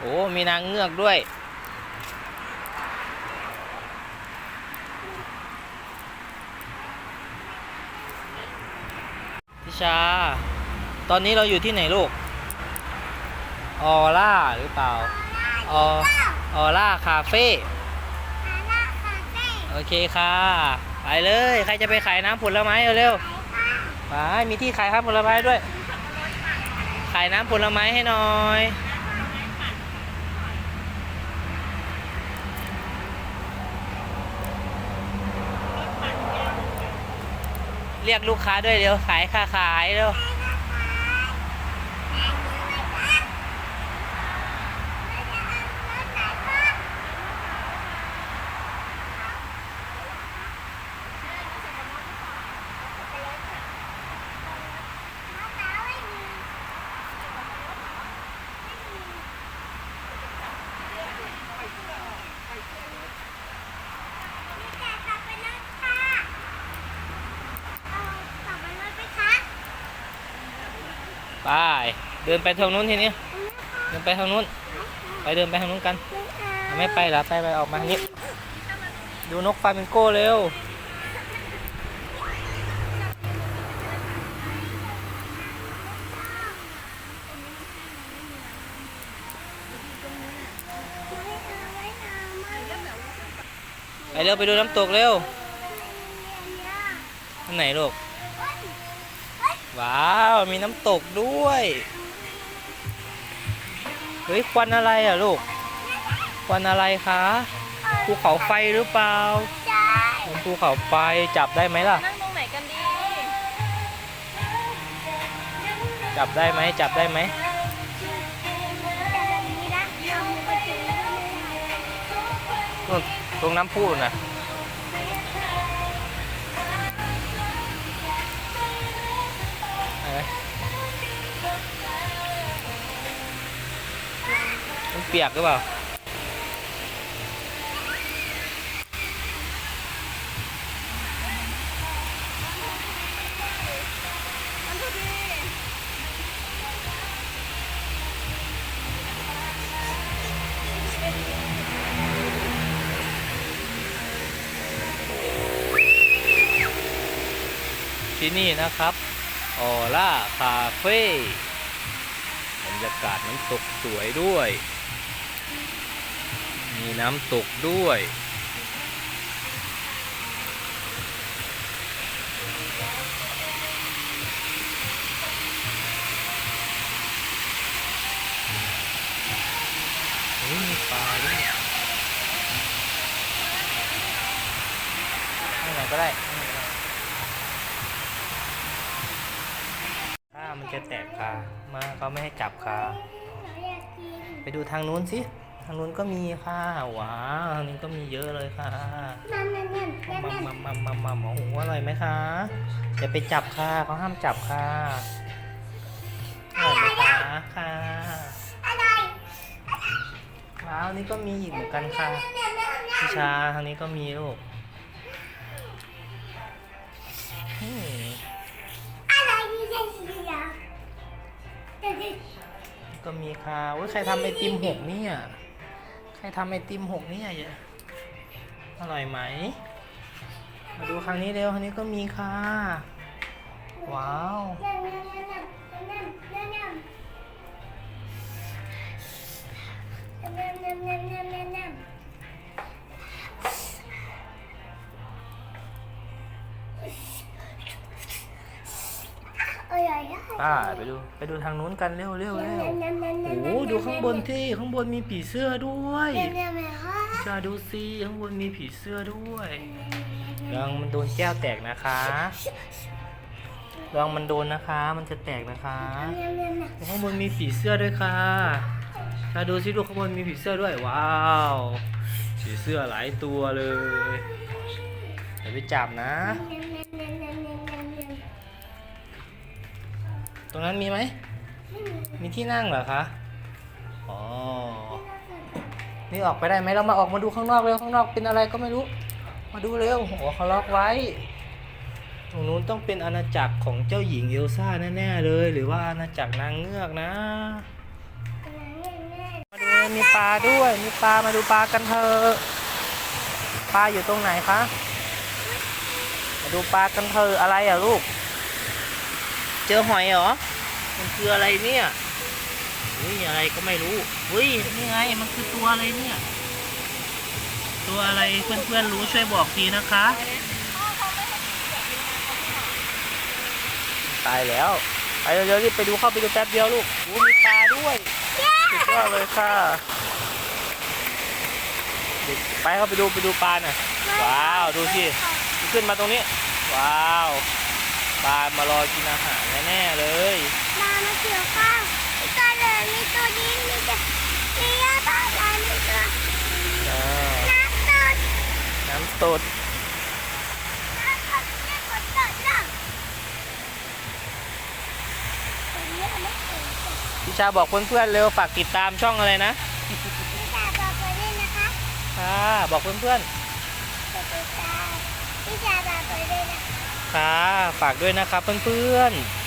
โอ้มีนางเงือกด้วย พิชา ตอนนี้เราอยู่ที่ไหนลูก ออร่าหรือเปล่า ออออร่าคาเฟ่โอเคค่ะ ไปเลย ใครจะไปขายน้ำผลไม้เร็วๆไปมีที่ขายครับผลไม้ด้วย ขายน้ำผลไม้ให้หน่อย เรียกลูกค้าด้วยเร็วขายค่าขายเร็ว ไป เดินไปทางนู้นทีนี้เดินไปทางนู้น ไปเดินไปทางนู้นกัน ไม่ไปหรอไปไปออกมาทางนี้ ดูนกฟลามิงโก้เร็วไปเร็วไปดูน้ำตกเร็วที่ไหนลูก ว้าว มีน้ำตกด้วย เฮ้ย ควันอะไรอะลูก ควันอะไรคะภูเขาไฟหรือเปล่าภูเขาไฟจับได้ไหมล่ะ นั่งตรงไหนกันดี จับได้ไหม จับได้ไหมตรงน้ำพุนะ เปียกหรือเปล่าที่นี่นะครับ ออร่าคาเฟ่บรรยากาศน้ำตกสวยด้วย มีน้ำตกด้วยเฮ้ยมีปลาด้วยให้ไหนก็ได้ให้ไหนก็ได้ ถ้ามันจะแตกคามาเขาไม่ให้จับคาไปดูทางนู้นสิางนู้นก็มีค่ะว้าวทางนี้ก็มีเยอะเลยค่ะมัมมัมมัมมัมมัมโอ้โหอร่อยไหมคะอย่าไปจับค่ะเขาห้ามจับค่ะอร่อยไหมคะค่ะว้าวนี่ก็มีอีกเหมือนกันค่ะพิชาทางนี้ก็มีลูกอืมก็มีค่ะว่าใครทำไอติมหกเนี่ย ใครทำไอติมหกนี่ยอย่าอร่อยไหม มาดูครั้งนี้เร็วครั้งนี้ก็มีค่ะ ว้าว ป้าไปดู ไปดูทางนู้นกันเร็วเร็วเร็วโอ้โหดูข้างบนที่ข้างบนมีผีเสื้อด้วยจะดูสิข้างบนมีผีเสื้อด้วยระวังมันโดนแก้วแตกนะคะระวังมันโดนนะคะ มันจะแตกนะคะข้างบนมีผีเสื้อด้วยค่ะจะดูสิลูกข้างบนมีผีเสื้อด้วยว้าวผีเสื้อหลายตัวเลยอย่าไปจับนะ ตรงนั้นมีไหม มีที่นั่งเหรอคะ อ๋อ นี่ออกไปได้ไหมเรามาออกมาดูข้างนอกเร็วข้างนอกเป็นอะไรก็ไม่รู้ มาดูเร็วโอ้โหเขาล็อกไว้ ตรงนู้นต้องเป็นอาณาจักรของเจ้าหญิงเอลซ่าแน่ๆเลย หรือว่าอาณาจักรนางเงือกนะ มาดูมีปลาด้วย มีปลามาดูปลากันเถอะปลาอยู่ตรงไหนคะ มาดูปลากันเถอะอะไรอะลูก เจอหอยเหรอ มันคืออะไรเนี่ยเฮ้ยอะไรก็ไม่รู้เฮ้ยนี่ไงมันคือตัวอะไรเนี่ย ตัวอะไรเพื่อนๆรู้ช่วยบอกทีนะคะ ตายแล้ว ไปเร็วๆรีบไปดูเข้าไปดูแป๊บเดียวลูกโอ้มีปลาด้วยสุดยอดเลยค่ะเด็กไปเข้าไปดูไปดูปลาหน่อยว้าวดูสิขึ้นมาตรงนี้ ว้าว ปลามารอกินอาหารแน่ๆเลยมามาเกี่ยวข้าวมีตัวเหลืองมีตัวดิ้นมีตัวมียาบ้าบ้ามีตัวอ่าน้ำตดน้ำสดน้ำตดเรียกคนตดน้ำตัวนี้ไม่เก่งจ้ะพี่ชาบอกเพื่อนๆเร็วฝากติดตามช่องอะไรนะพี่จ๋าบอกไปด้วยนะคะค่ะบอกเพื่อนกดติดตามพี่จ๋า ค่ะ ฝากด้วยนะครับเพื่อนๆ